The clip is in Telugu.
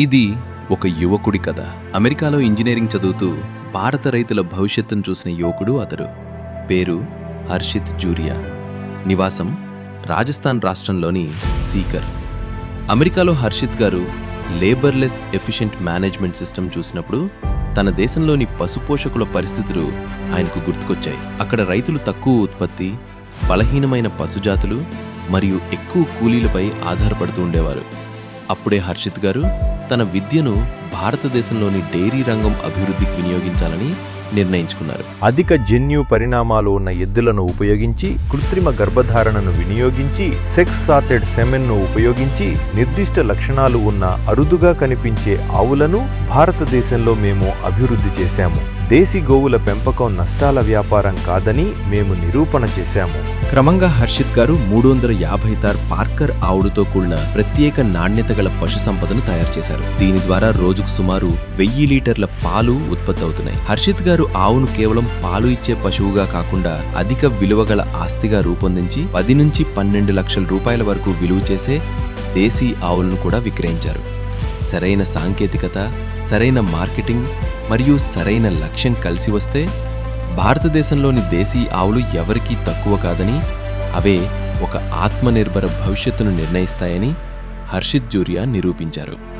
ఇది ఒక యువకుడి కథ. అమెరికాలో ఇంజనీరింగ్ చదువుతూ భారత రైతుల భవిష్యత్తును చూసిన యువకుడు అతడు. పేరు హర్షిత్ జూరియా. నివాసం రాజస్థాన్ రాష్ట్రంలోని సీకర్. అమెరికాలో హర్షిత్ గారు లేబర్లెస్ ఎఫిషియెంట్ మేనేజ్మెంట్ సిస్టమ్ చూసినప్పుడు తన దేశంలోని పశుపోషకుల పరిస్థితులు ఆయనకు గుర్తుకొచ్చాయి. అక్కడ రైతులు తక్కువ ఉత్పత్తి బలహీనమైన పశుజాతులు మరియు ఎక్కువ కూలీలపై ఆధారపడుతూ ఉండేవారు. అప్పుడే హర్షిత్ గారు తన విద్యను భారతదేశంలోని డైరీ రంగం అభివృద్ధికి వినియోగించాలని నిర్ణయించుకున్నారు. అధిక జన్యు పరిణామాలు ఉన్న ఎద్దులను ఉపయోగించి కృత్రిమ గర్భధారణను వినియోగించి సెక్స్ సాటెడ్ సెమెన్ను ఉపయోగించి నిర్దిష్ట లక్షణాలు ఉన్న అరుదుగా కనిపించే ఆవులను భారతదేశంలో మేము అభివృద్ధి చేశాము. దేశీ గోవుల పెంపకం నష్టాల వ్యాపారం కాదని మేము నిరూపణ చేశాము. క్రమంగా హర్షిత్ గారు మూడు వందల యాభై తార్ పార్కర్ ఆవుడుతో కూడిన ప్రత్యేక నాణ్యత గల పశు సంపదను తయారు చేశారు. దీని ద్వారా రోజుకు సుమారు వెయ్యి లీటర్ల పాలు ఉత్పత్తి అవుతున్నాయి. హర్షిత్ గారు ఆవును కేవలం పాలు ఇచ్చే పశువుగా కాకుండా అధిక విలువగల ఆస్తిగా రూపొందించి పది నుంచి పన్నెండు లక్షల రూపాయల వరకు విలువ చేసే దేశీ ఆవులను కూడా విక్రయించారు. సరైన సాంకేతికత సరైన మార్కెటింగ్ మరియు సరైన లక్ష్యం కలిసి వస్తే భారతదేశంలోని దేశీ ఆవులు ఎవరికీ తక్కువ కాదని అవే ఒక ఆత్మనిర్భర భవిష్యత్తును నిర్ణయిస్తాయని హర్షిత్ జూరియా నిరూపించారు.